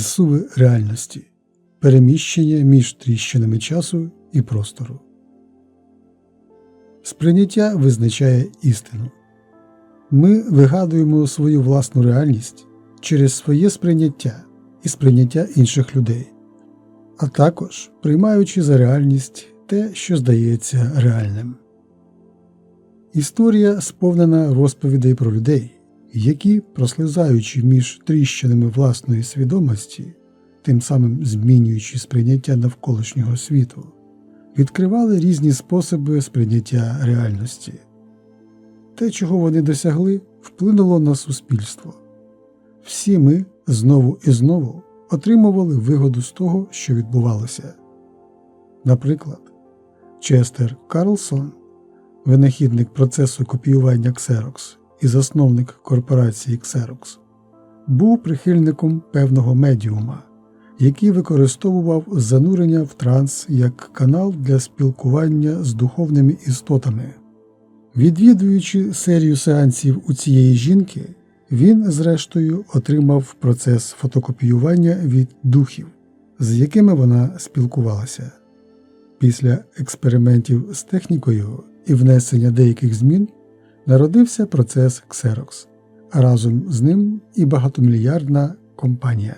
зсуви реальності, переміщення між тріщинами часу і простору. Сприйняття визначає істину. Ми вигадуємо свою власну реальність через своє сприйняття і сприйняття інших людей, а також приймаючи за реальність те, що здається реальним. Історія сповнена розповідей про людей, які, прослизаючи між тріщинами власної свідомості, тим самим змінюючи сприйняття навколишнього світу, відкривали різні способи сприйняття реальності. Те, чого вони досягли, вплинуло на суспільство. Всі ми знову і знову отримували вигоду з того, що відбувалося. Наприклад, Честер Карлсон, винахідник процесу копіювання Xerox і засновник корпорації Xerox, був прихильником певного медіума, який використовував занурення в транс як канал для спілкування з духовними істотами. Відвідуючи серію сеансів у цієї жінки, він, зрештою, отримав процес фотокопіювання від духів, з якими вона спілкувалася. Після експериментів з технікою і внесення деяких змін народився процес Xerox, а разом з ним і багатомільярдна компанія.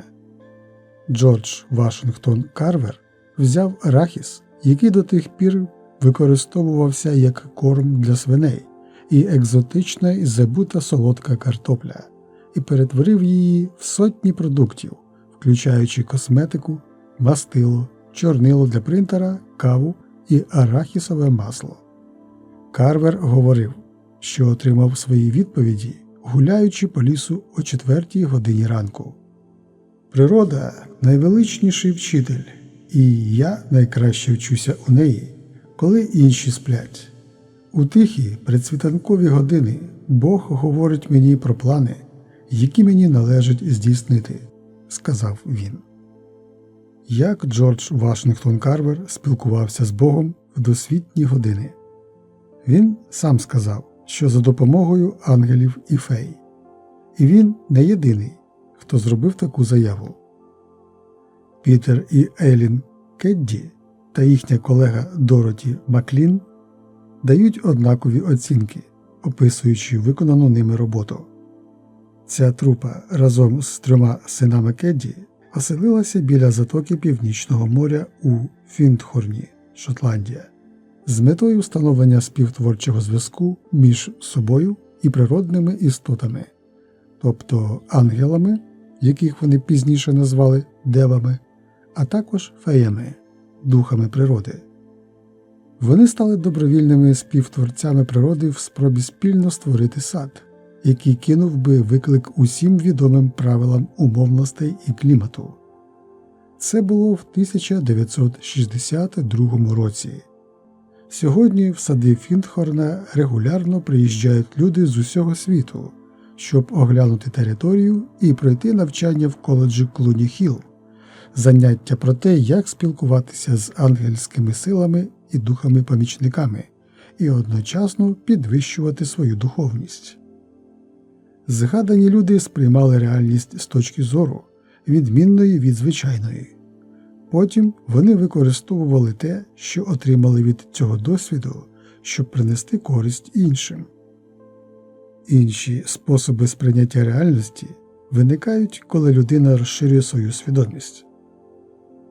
Джордж Вашингтон Карвер взяв арахіс, який до тих пір використовувався як корм для свиней і екзотична і забута солодка картопля, і перетворив її в сотні продуктів, включаючи косметику, мастило, чорнило для принтера, каву і арахісове масло. Карвер говорив, що отримав свої відповіді, гуляючи по лісу о четвертій годині ранку. Природа найвеличніший вчитель, і я найкраще вчуся у неї, коли інші сплять. У тихі предсвітанкові години Бог говорить мені про плани, які мені належить здійснити, сказав він. Як Джордж Вашингтон Карвер спілкувався з Богом в досвітні години. Він сам сказав, що за допомогою ангелів і фей, і він не єдиний, хто зробив таку заяву. Пітер і Елін Кедді та їхня колега Дороті Маклін дають однакові оцінки, описуючи виконану ними роботу. Ця трупа разом з трьома синами Кедді оселилася біля затоки Північного моря у Фінтхорні, Шотландія, з метою встановлення співтворчого зв'язку між собою і природними істотами, тобто ангелами, яких вони пізніше назвали девами, а також феями, духами природи. Вони стали добровільними співтворцями природи в спробі спільно створити сад, який кинув би виклик усім відомим правилам умовностей і клімату. Це було в 1962 році. Сьогодні в сади Фінтхорна регулярно приїжджають люди з усього світу, щоб оглянути територію і пройти навчання в коледжі Клуні Хілл, заняття про те, як спілкуватися з ангельськими силами і духами-помічниками, і одночасно підвищувати свою духовність. Згадані люди сприймали реальність з точки зору, відмінної від звичайної. Потім вони використовували те, що отримали від цього досвіду, щоб принести користь іншим. Інші способи сприйняття реальності виникають, коли людина розширює свою свідомість.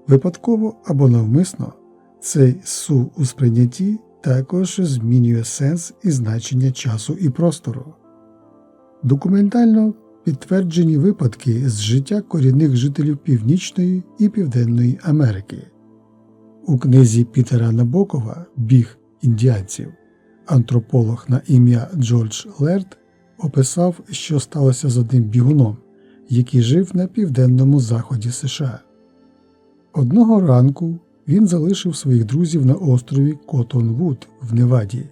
Випадково або навмисно цей су у сприйнятті також змінює сенс і значення часу і простору. Документально підтверджені випадки з життя корінних жителів Північної і Південної Америки. У книзі Пітера Набокова Біг індіанців антрополог на ім'я Джордж Лерт описав, що сталося з одним бігуном, який жив на південному заході США. Одного ранку він залишив своїх друзів на острові Котонвуд в Неваді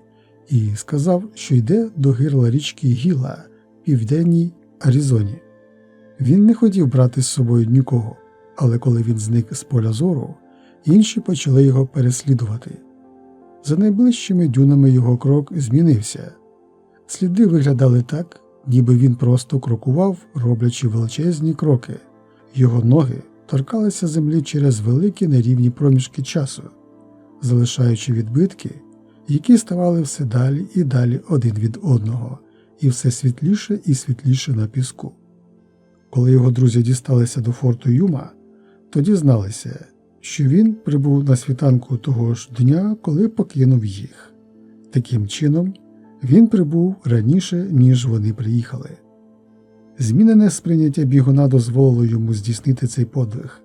і сказав, що йде до гирла річки Гіла в південній Аризоні. Він не хотів брати з собою нікого, але коли він зник з поля зору, інші почали його переслідувати. За найближчими дюнами його крок змінився. Сліди виглядали так, ніби він просто крокував, роблячи величезні кроки. Його ноги торкалися землі через великі нерівні проміжки часу, залишаючи відбитки, які ставали все далі і далі один від одного, і все світліше і світліше на піску. Коли його друзі дісталися до форту Юма, то дізналися, що він прибув на світанку того ж дня, коли покинув їх. Таким чином, він прибув раніше, ніж вони приїхали. Змінене сприйняття бігуна дозволило йому здійснити цей подвиг.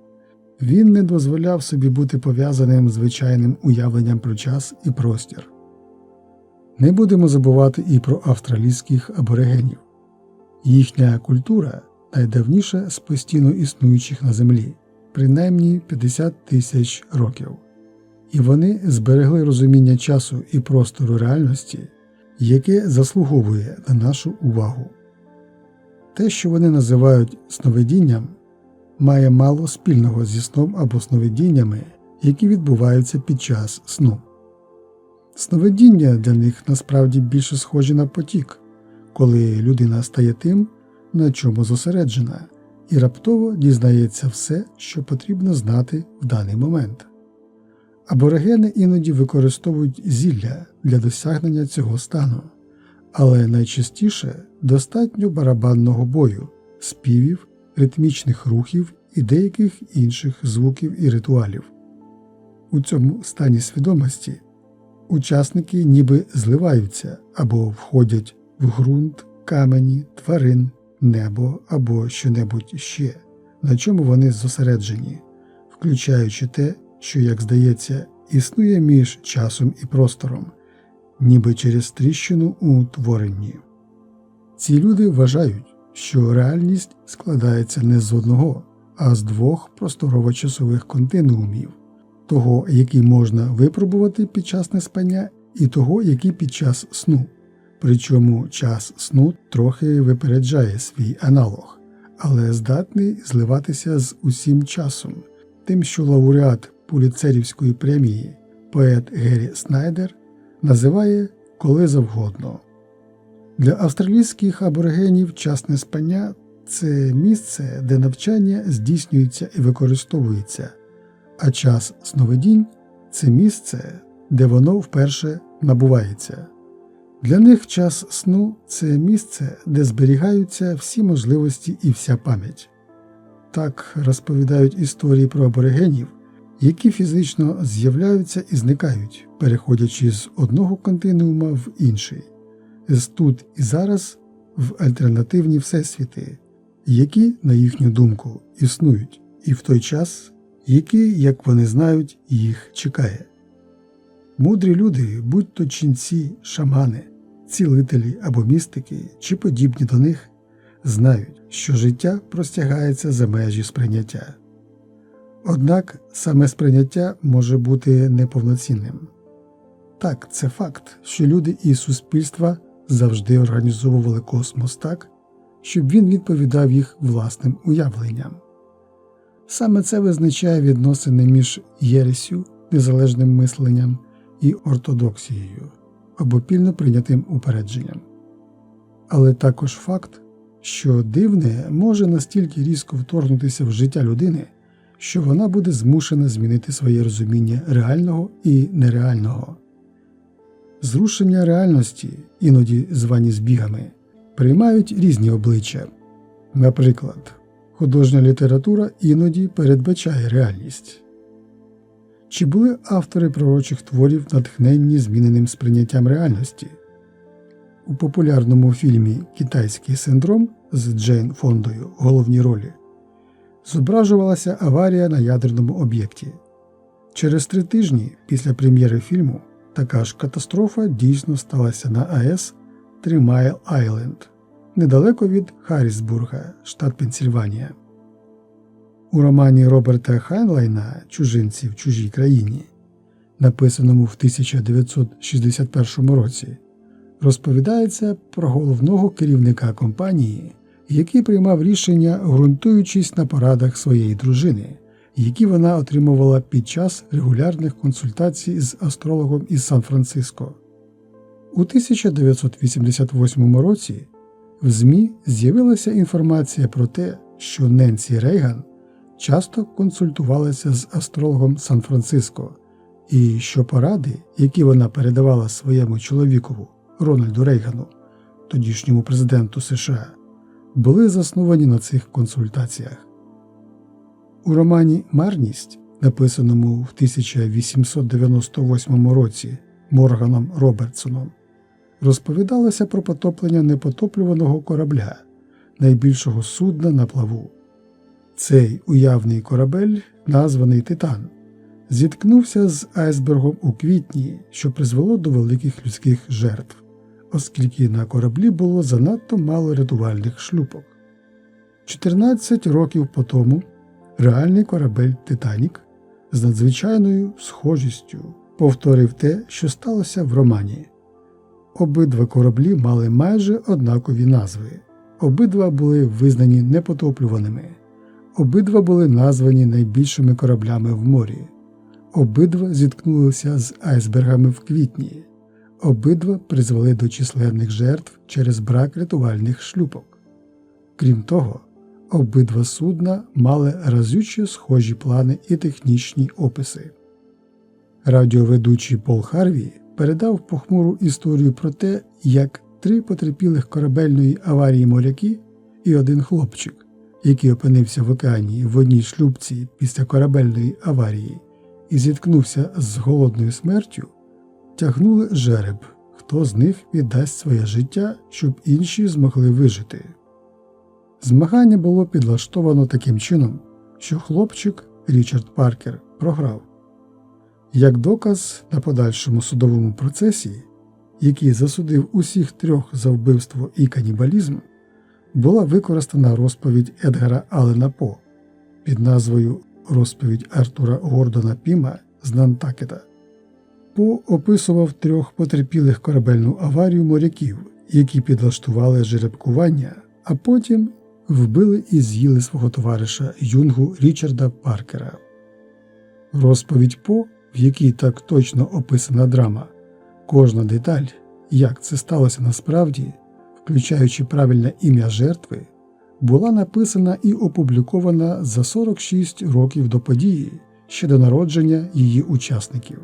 Він не дозволяв собі бути пов'язаним звичайним уявленням про час і простір. Не будемо забувати і про австралійських аборигенів. Їхня культура найдавніша з постійно існуючих на землі, принаймні 50 тисяч років, і вони зберегли розуміння часу і простору реальності, яке заслуговує на нашу увагу. Те, що вони називають сновидінням, має мало спільного зі сном або сновидіннями, які відбуваються під час сну. Сновидіння для них насправді більше схожі на потік, коли людина стає тим, на чому зосереджена, і раптово дізнається все, що потрібно знати в даний момент. Аборигени іноді використовують зілля для досягнення цього стану, але найчастіше достатньо барабанного бою, співів, ритмічних рухів і деяких інших звуків і ритуалів. У цьому стані свідомості учасники ніби зливаються або входять в ґрунт, камені, тварин, небо або щонебудь ще, на чому вони зосереджені, включаючи те, що, як здається, існує між часом і простором, ніби через тріщину у творенні. Ці люди вважають, що реальність складається не з одного, а з двох просторово-часових континуумів того, який можна випробувати під час неспання, і того, який під час сну. Причому час сну трохи випереджає свій аналог, але здатний зливатися з усім часом, тим, що лауреат Пуліцерівської премії, поет Геррі Снайдер, називає коли завгодно. Для австралійських аборигенів часне спання це місце, де навчання здійснюється і використовується, а час сновидінь це місце, де воно вперше набувається. Для них час сну це місце, де зберігаються всі можливості і вся пам'ять. Так розповідають історії про аборигенів, які фізично з'являються і зникають, переходячи з одного континуума в інший, з тут і зараз в альтернативні всесвіти, які, на їхню думку, існують, і в той час, який, як вони знають, їх чекає. Мудрі люди, будь то ченці, шамани, цілителі або містики чи подібні до них, знають, що життя простягається за межі сприйняття. Однак саме сприйняття може бути неповноцінним. Так, це факт, що люди і суспільства завжди організовували космос так, щоб він відповідав їх власним уявленням. Саме це визначає відносини між єресю, незалежним мисленням і ортодоксією або пільно прийнятим упередженням. Але також факт, що дивне може настільки різко вторгнутися в життя людини, що вона буде змушена змінити своє розуміння реального і нереального. Зрушення реальності, іноді звані збігами, приймають різні обличчя. Наприклад, художня література іноді передбачає реальність. Чи були автори пророчих творів натхненні зміненим сприйняттям реальності? У популярному фільмі Китайський синдром з Джейн Фондою в головній ролі зображувалася аварія на ядерному об'єкті. Через три тижні після прем'єри фільму така ж катастрофа дійсно сталася на АЕС Трімайл Айленд недалеко від Харрісбурга, штат Пенсільванія. У романі Роберта Хайнлайна Чужинці в чужій країні, написаному в 1961 році, розповідається про головного керівника компанії, який приймав рішення, ґрунтуючись на порадах своєї дружини, які вона отримувала під час регулярних консультацій з астрологом із Сан-Франциско. У 1988 році в ЗМІ з'явилася інформація про те, що Ненсі Рейган часто консультувалася з астрологом Сан-Франциско, і що поради, які вона передавала своєму чоловікову Рональду Рейгану, тодішньому президенту США, були засновані на цих консультаціях. У романі Марність, написаному в 1898 році Морганом Робертсоном, розповідалося про потоплення непотоплюваного корабля, найбільшого судна на плаву. Цей уявний корабель, названий Титан, зіткнувся з айсбергом у квітні, що призвело до великих людських жертв, оскільки на кораблі було занадто мало рятувальних шлюпок. 14 років по тому реальний корабель Титанік з надзвичайною схожістю повторив те, що сталося в романі. Обидва кораблі мали майже однакові назви, обидва були визнані непотоплюваними, обидва були названі найбільшими кораблями в морі, обидва зіткнулися з айсбергами в квітні, обидва призвели до численних жертв через брак рятувальних шлюпок. Крім того, обидва судна мали разюче схожі плани і технічні описи. Радіоведучий Пол Харві передав похмуру історію про те, як три потерпілих корабельної аварії моряки і один хлопчик, який опинився в океані в одній шлюбці після корабельної аварії і зіткнувся з голодною смертю, тягнули жереб, хто з них віддасть своє життя, щоб інші змогли вижити. Змагання було підлаштовано таким чином, що хлопчик Річард Паркер програв. Як доказ на подальшому судовому процесі, який засудив усіх трьох за вбивство і канібалізм, була використана розповідь Едгара Алена По під назвою Розповідь Артура Гордона Піма з Нантакета. По описував трьох потерпілих корабельну аварію моряків, які підлаштували жеребкування, а потім вбили і з'їли свого товариша юнгу Річарда Паркера. Розповідь По, в якій так точно описана драма, кожна деталь, як це сталося насправді, включаючи правильне ім'я жертви, була написана і опублікована за 46 років до події ще до народження її учасників.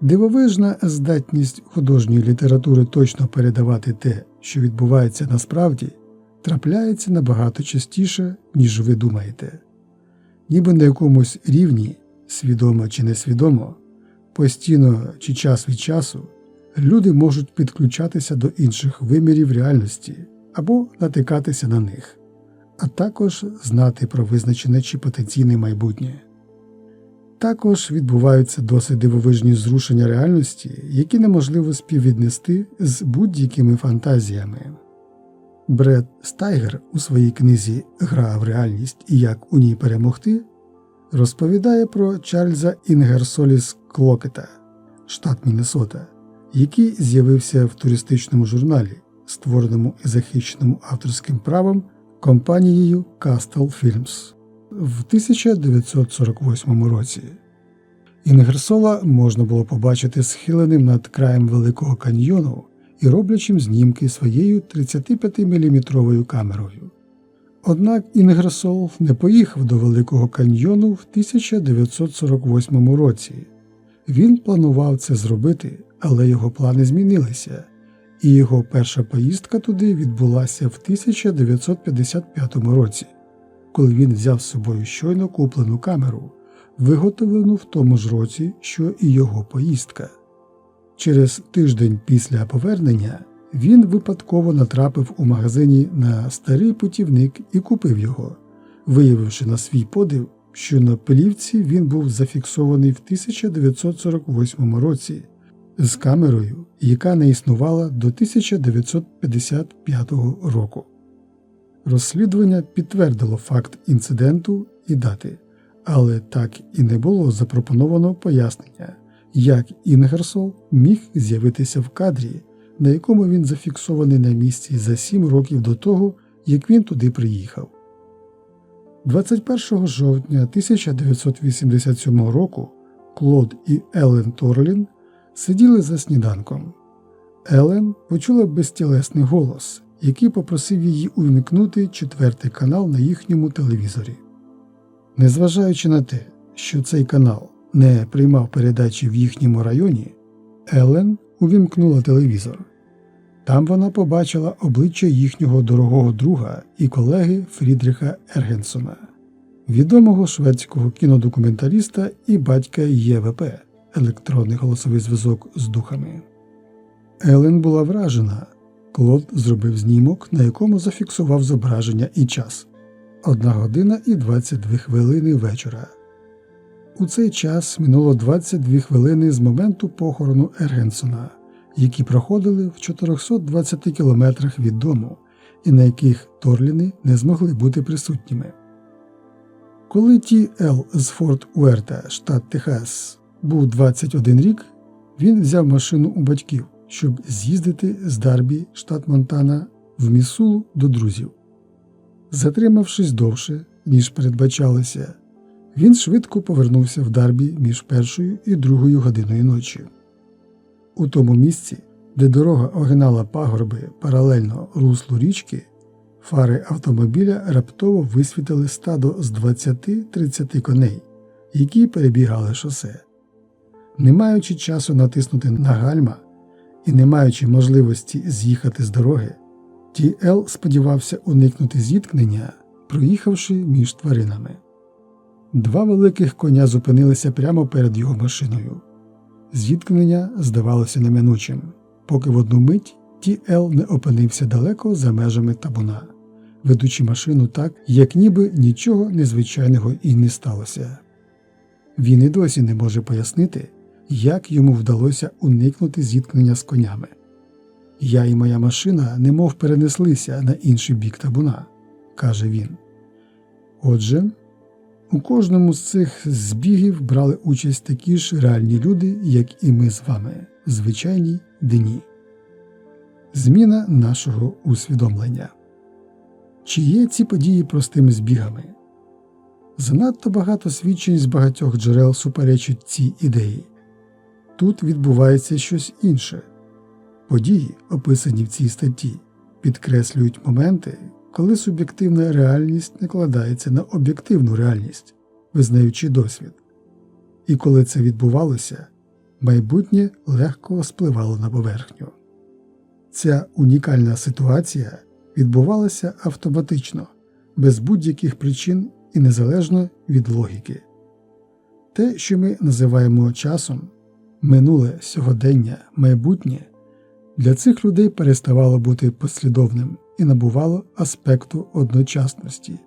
Дивовижна здатність художньої літератури точно передавати те, що відбувається насправді, трапляється набагато частіше, ніж ви думаєте, ніби на якомусь рівні, свідомо чи несвідомо, постійно чи час від часу люди можуть підключатися до інших вимірів реальності або натикатися на них, а також знати про визначене чи потенційне майбутнє. Також відбуваються досить дивовижні зрушення реальності, які неможливо співвіднести з будь-якими фантазіями. Бред Стайгер у своїй книзі Гра в реальність і як у ній перемогти розповідає про Чарльза Інгерсоліс Клокета, штат Міннесота, який з'явився в туристичному журналі, створеному і захищеному авторським правом компанією Castle Films в 1948 році. Інгерсола можна було побачити схиленим над краєм Великого каньйону і роблячим знімки своєю 35-мм камерою. Однак Інгерсол не поїхав до Великого каньйону в 1948 році. Він планував це зробити, але його плани змінилися, і його перша поїздка туди відбулася в 1955 році, коли він взяв з собою щойно куплену камеру, виготовлену в тому ж році, що і його поїздка. Через тиждень після повернення він випадково натрапив у магазині на старий путівник і купив його, виявивши на свій подив, що на пилівці він був зафіксований в 1948 році з камерою, яка не існувала до 1955 року. Розслідування підтвердило факт інциденту і дати, але так і не було запропоновано пояснення, як Інгерсол міг з'явитися в кадрі, на якому він зафіксований на місці за сім років до того, як він туди приїхав. 21 жовтня 1987 року Клод і Елен Торлін сиділи за сніданком. Елен почула безтілесний голос, який попросив її увімкнути четвертий канал на їхньому телевізорі. Незважаючи на те, що цей канал не приймав передачі в їхньому районі, Елен увімкнула телевізор. Там вона побачила обличчя їхнього дорогого друга і колеги Фрідріха Ергенсона, відомого шведського кінодокументаліста і батька ЄВП електронний голосовий зв'язок з духами. Елен була вражена. Клод зробив знімок, на якому зафіксував зображення і час одна година і 22 хвилини вечора. У цей час минуло 22 хвилини з моменту похорону Ергенсона, які проходили в 420 кілометрах від дому, і на яких Торліни не змогли бути присутніми. Коли Ті Ел з Форт Уерта, штат Техас, був 21 рік, він взяв машину у батьків, щоб з'їздити з Дарбі, штат Монтана, в Місулу до друзів. Затримавшись довше, ніж передбачалося, він швидко повернувся в Дарбі між першою і другою годиною ночі. У тому місці, де дорога огинала пагорби паралельно руслу річки, фари автомобіля раптово висвітили стадо з 20-30 коней, які перебігали шосе. Не маючи часу натиснути на гальма і не маючи можливості з'їхати з дороги, Ті Ел сподівався уникнути зіткнення, проїхавши між тваринами. Два великих коня зупинилися прямо перед його машиною. Зіткнення здавалося неминучим, поки в одну мить Ті Ел не опинився далеко за межами табуна, ведучи машину так, як ніби нічого незвичайного і не сталося. Він і досі не може пояснити, як йому вдалося уникнути зіткнення з конями. Я і моя машина немов перенеслися на інший бік табуна, каже він. Отже, у кожному з цих збігів брали участь такі ж реальні люди, як і ми з вами, звичайні дні. Зміна нашого усвідомлення. Чи є ці події простими збігами? Занадто багато свідчень з багатьох джерел суперечать цій ідеї. Тут відбувається щось інше. Події, описані в цій статті, підкреслюють моменти, коли суб'єктивна реальність накладається на об'єктивну реальність, визнаючи досвід. І коли це відбувалося, майбутнє легко спливало на поверхню. Ця унікальна ситуація відбувалася автоматично, без будь-яких причин і незалежно від логіки. Те, що ми називаємо часом, минуле сьогодення, майбутнє, для цих людей переставало бути послідовним і набувало аспекту одночасності.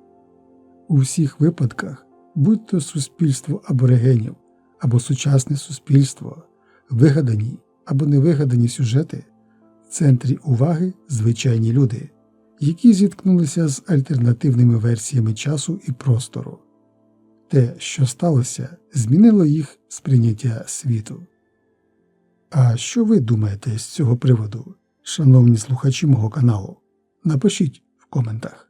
У всіх випадках, будь то суспільство аборигенів або сучасне суспільство, вигадані або невигадані сюжети, в центрі уваги звичайні люди, які зіткнулися з альтернативними версіями часу і простору. Те, що сталося, змінило їх сприйняття світу. А що ви думаєте з цього приводу, шановні слухачі мого каналу? Напишіть в коментах.